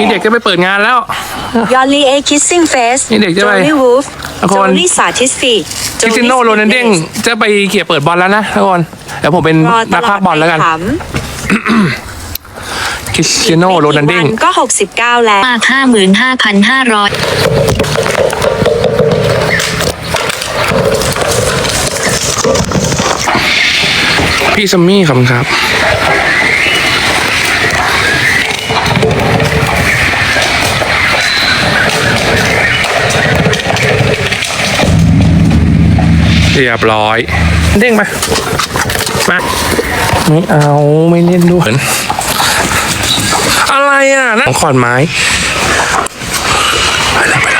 มีเด็กจะไปเปิดงานแล้ว ยอลลี่เอคิสซิ่งเฟสนี่เด็กจะไปลี่วูฟละคโจรลี่สาธิตฟีดคริสติโนโรนัลเด้งจะไปเกี่ยเปิดบอลแล้วนะทุกคนเดี๋ยวผมเป็นรอตนักลอพาดกบอลแล้วกันไปถามคริสติโนโรนัลเด้งไม่กี่วันก็ 69 แล้ว มากห้าหมื่นห้าพันห้าร้อยพี่ซัมมี่ครับครับ เรียบร้อย เด้งมา มา ไม่เอาไม่เล่นด้วย อะไรอะนั่นขอนไม้ไปแล้วไปแล้วไปแล้ว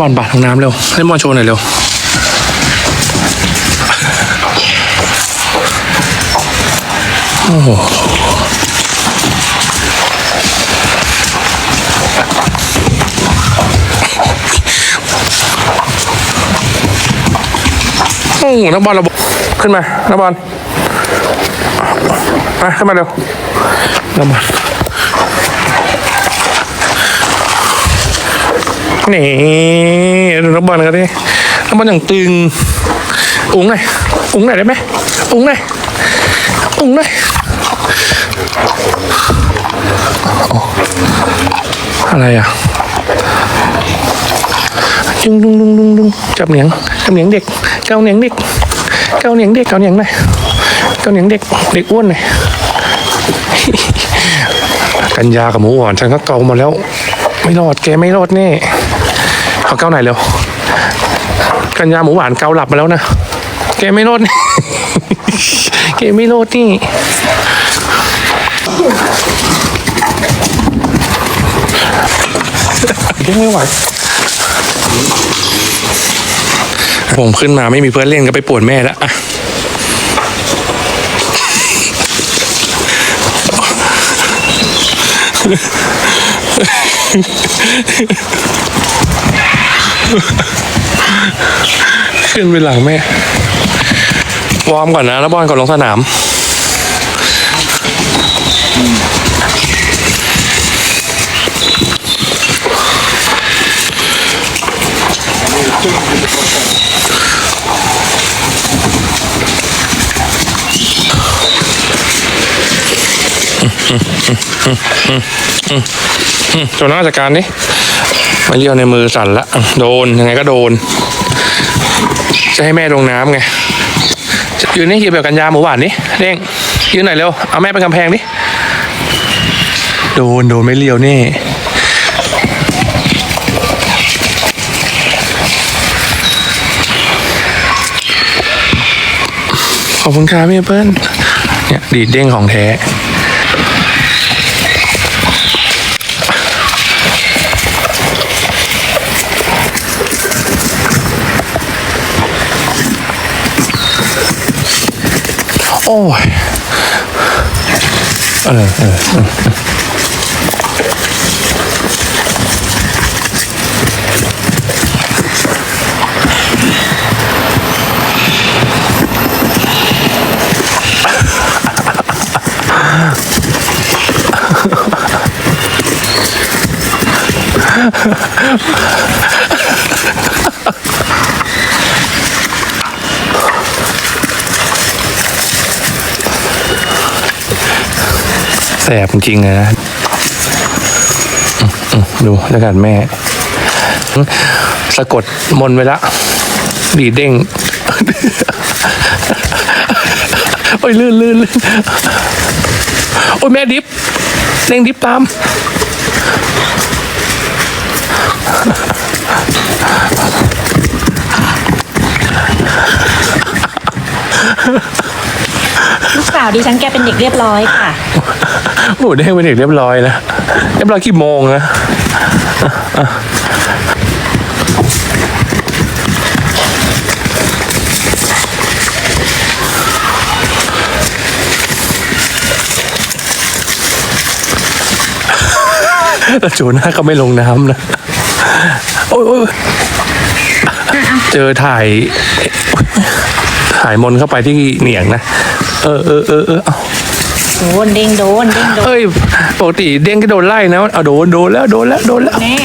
บอลบาดลงน้ำเร็วเล่นบอโชว์หน่อยเร็วโอ้โหโอ้นักบอลระบบขึ้นมานักบอลมาขึ้นมาเร็วนักบอล นี่ดูนักบอลกันดินักบอลอย่างตึง อุ้งหน่อยอุ้งหน่อยได้ไหมอุ้งหน่อยอุ้งหน่อยอะไรอะดึงดึงดึงดึงดึงจับเหนียงจับเหนียงเด็กเกาเหนียงเด็กเกาเหนียงเด็กเกาเหนียงหน่อยเกาเหนียงเด็กเด็กอ้วนหน่อยกันยากับหมูหวานฉันก็เกามาแล้ว ไม่รอดแกไม่รอดแน่ เอาเกาไหนอยเร็ว กันยาหมูหวานเกาหลับมาแล้วนะ แกไม่รอดนี่ แกไม่รอดนี่ยังไม่ไหวผมขึ้นมาไม่มีเพื่อนเล่นก็ไปปวดแม่แล้วอะ ขึ้นไปหลังแม่ วอร์มก่อนนะแล้วบอลก่อนลงสนามตัวน้าจัดการดิ มาเลี้ยวในมือสั่นละอะโดน ยังไงก็โดน จะให้แม่ลงน้ำไงยืนนี่ยืนแบบกันยาหมูหวานนี่เด้งยืนหน่อยเร็ว เอาแม่เป็นกำแพงดิโดน โดนไม่เลี้ยวนี่ขอบคุณครับพี่เปิ้ลเนี่ยดีดเด้งของแท้ โอ้ยเออเออเออแบจริงๆเลยนะดูแล้วกันแม่ สะกดมนไว้ละดีเด้งโอ้ยลื่นลื่นลื่นโอ้ยแม่ดิฟเด้งดิฟตาม ล่าดิฉันแกเป็นเด็กเรียบร้อยค่ะ หมูเด้เป็นเด็กเรียบร้อยนะเรียบร้อยกี่โมงนะอะแต่จูน่าก็ไม่ลงน้ำนะ โอ้ยเจอถ่าย ถ่ายมนเข้าไปที่เหนียงนะ เออเออเออเออเอาโดนเด้งโดนเด้งโดนเอ้ยปกติเด้งก็โดนไล่นะเอาโดนโดนแล้วโดนแล้วโดนแล้วแน่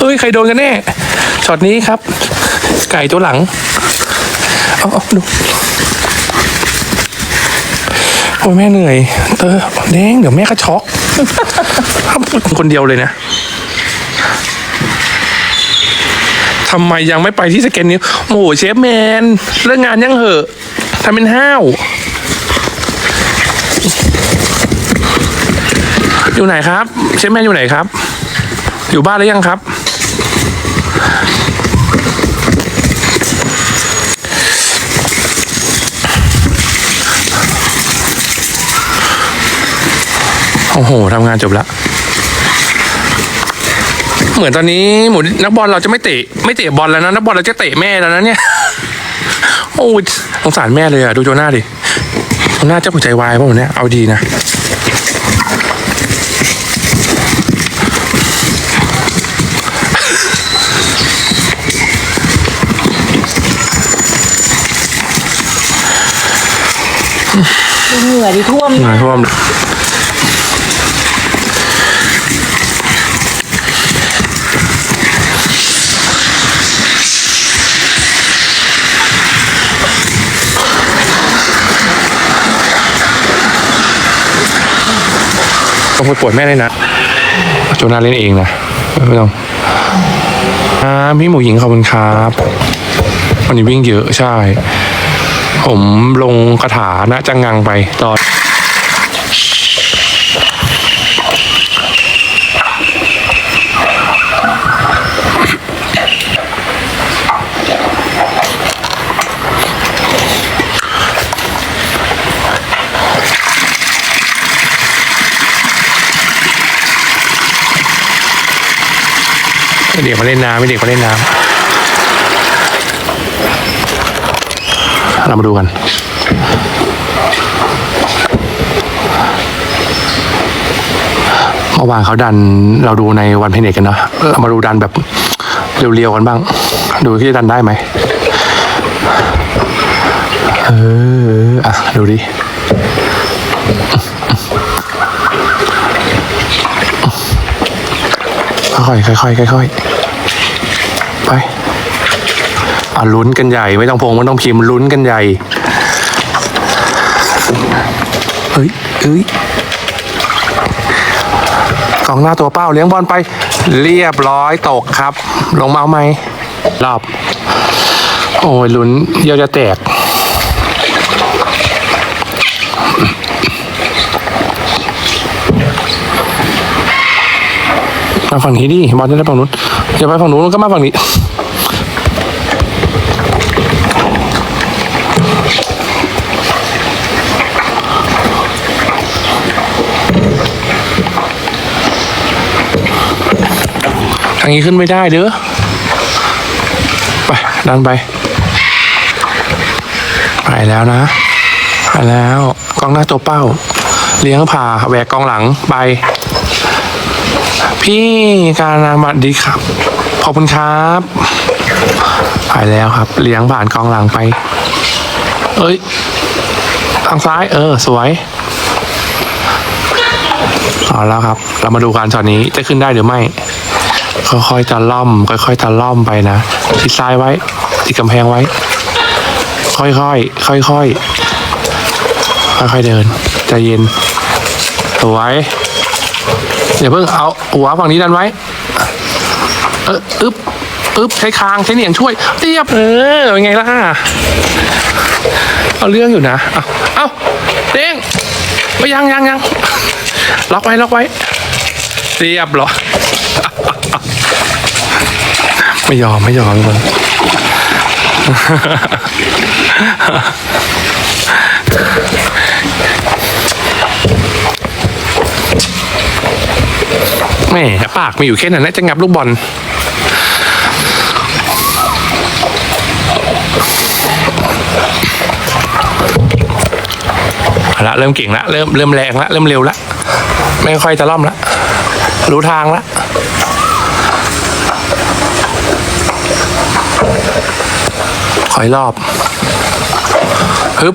เอ้ยใครโดนกันแน่ช็อตนี้ครับ ไก่ตัวหลังเอาเอาดูโอ้ยแม่เหนื่อย เออแดงเดี๋ยวแม่ก็ช็อกคนเดียวเลยนะทำไมยังไม่ไปที่สแกนนิ้วโอ้โหเชฟแมนเรื่องงานยังเหอะ ทำเป็นห้าว อยู่ไหนครับ เชฟแมนอยู่ไหนครับ อยู่บ้านหรือยังครับ โอ้โหทำงานจบละเหมือนตอนนี้หมูนักบอลเราจะไม่เตะไม่เตะบอลแล้วนะนักบอลเราจะเตะแม่แล้วนะเนี่ย โอ้ยสงสารแม่เลยอะดูโจน่าดิโจน่าจะหัวใจวายป่ะวันเนี้ยเอาดีนะดูเหงื่อดิท่วมน้ำท่วม ต้องไปปวดแม่เลยนะโจนาเล่นเองนะไม่ต้องอ่าพี่หมูหญิงขอบคุณครับวันนี้วิ่งเยอะใช่ ผมลงคาถานะจังงังไปตอน เด็กมาเล่นน้ำไม่เด็กมาเล่นน้ำเรามาดูกันเมื่อวานเขาดันเราดูในวันเพนเนกกันเนาะเรามาดูดันแบบเรียวๆกันบ้าง ดูที่จะดันได้ไหมเอออะดูดิ ค่อยๆค่อยๆค่อยๆไปอะลุ้นกันใหญ่ไม่ต้องพงไม่ต้องพิมพ์ลุ้นกันใหญ่เฮ้ยเอ้ยกองหน้าตัวเป้าเลี้ยงบอลไป เรียบร้อยตกครับ ลงมาเอาไหมรอบ โอ้ยลุ้นเยี่ยวจะแตก มาฝั่งนี้ดิบอลจะได้ฝั่งนู้นอย่าไปฝั่งนู้นก็มาฝั่งนี้ทางนี้ขึ้นไม่ได้เด้อไปดันไป ไปแล้วนะไปแล้วกองหน้าตัวเป้า เลี้ยงผ่าแหวกกองหลังไป พี่การนาบัตดีครับ ขอบคุณครับไปแล้วครับ เลี้ยงผ่านกองหลังไป เอ้ย ทางซ้าย เออ สวยเอาแล้วครับ เรามาดูการช็อตนี้จะขึ้นได้หรือไม่ ค่อยๆตะล่อม ค่อยๆตะล่อมไปนะทิศซ้ายไว้ติดกำแพงไว้ ค่อยๆค่อยๆค่อยๆเดินใจเย็น สวย เดี๋ยวเพิ่งเอาหัวฝั่งนี้ดันไว้ เอออึ๊บอึ๊บใช้คางใช้เหนียงช่วยเรียบเออเป็นไงล่ะเอาเรื่องอยู่นะ เอาเอาเด้งไปยังยังยังล็อกไว้ล็อกไว้ เรียบเหรอ ไม่ยอมไม่ยอมทุกคน แม่ปากมีอยู่แค่นั้นแหละจะงับลูกบอลละเริ่มเก่งละเริ่มเริ่มแรงละเริ่มเร็วละไม่ค่อยจะล่อมละรู้ทางละขออีกรอบฮึบ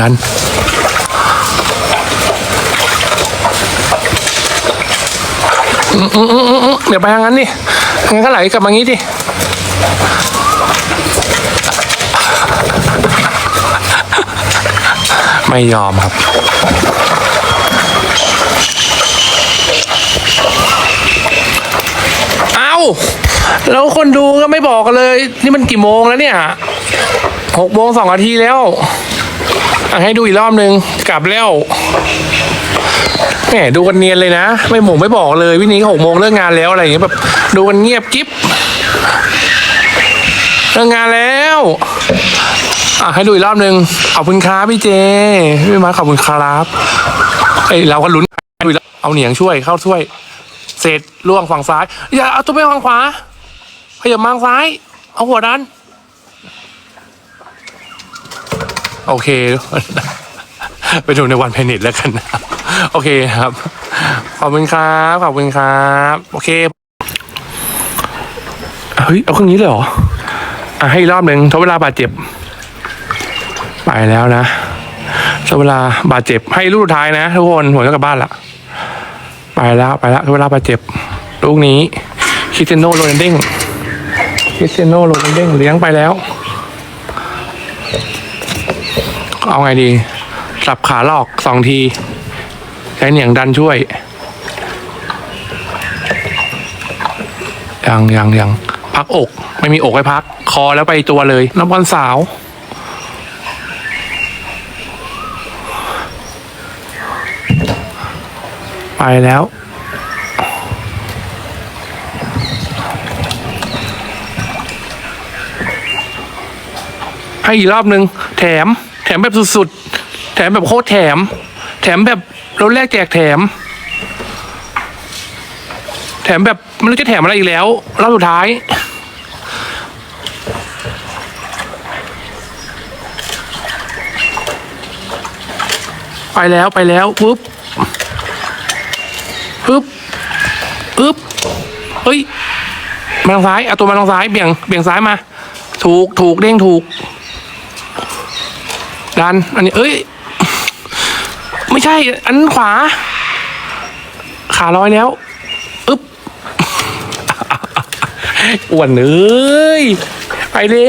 นั้นอืมอืมอืมอืมอืม เดี๋ยวไปทางนั้นดิงั้นก็ไหลกลับมางี้ดิไม่ยอมครับ เอาแล้วคนดูก็ไม่บอกกันเลย นี่มันกี่โมงแล้วเนี่ย หกโมงสองนาทีแล้วอะให้ดูอีกรอบนึง กลับแล้ว แหมดูกันเนียนเลยนะ ไม่หมงไม่บอกเลยวินี้หกโมงเลิกงานแล้วอะไรอย่างเงี้ยแบบดูกันเงียบกิ๊บเลิกงานแล้วอะให้ดูอีกรอบหนึ่งขอบคุณครับพี่เจพี่มาขอบคุณครับเอ้เราก็ลุ้นดูเอาเหนียงช่วยเข้าช่วย เสร็จล่วงฝั่งซ้ายอย่าเอาตัวไปฝั่งขวาขยับมาทางซ้าย เอาหัวดัน โอเค ไปดูในวันเพนิตแล้วกันนะครับโอเคครับ ขอบคุณครับขอบคุณครับ โอเคเฮ้ยเอาเครื่องนี้เลยเหรออะให้รอบหนึ่งทดเวลาบาดเจ็บ ไปแล้วนะใช้เวลาบาดเจ็บ ให้ลูกท้ายนะทุกคนผมจะกลับบ้านละไปแล้วไปแล้วใช้เวลาบาดเจ็บลูกนี้คิเตียโนโรนเด้งคิเตียโนโรนเด้งเลี้ยงไปแล้ว เอาไงดี สับขาหลอกสองที ใช้เหนียงดันช่วย ยังยังยังพักอก ไม่มีอกให้พัก คอแล้วไปตัวเลย น้ำบอลสาว ไปแล้วให้อีกรอบหนึ่งแถม แถมแบบสุดๆ แถมแบบโคตรแถม แถมแบบรถแรกแจกแถม แถมแบบไม่รู้จะแถมอะไรอีกแล้วรอบสุดท้าย ไปแล้วไปแล้วปุ๊บปึ๊บปึ๊บเฮ้ยมาทางซ้ายเอาตัวมาทางซ้ายเบี่ยงเบี่ยงซ้ายมา ถูกถูกเด้งถูกดันอันนี้เอ้ย ไม่ใช่ อันนั้นขวา ขาลอยแล้วอึ๊บอ้วนเอ้ยไปเลย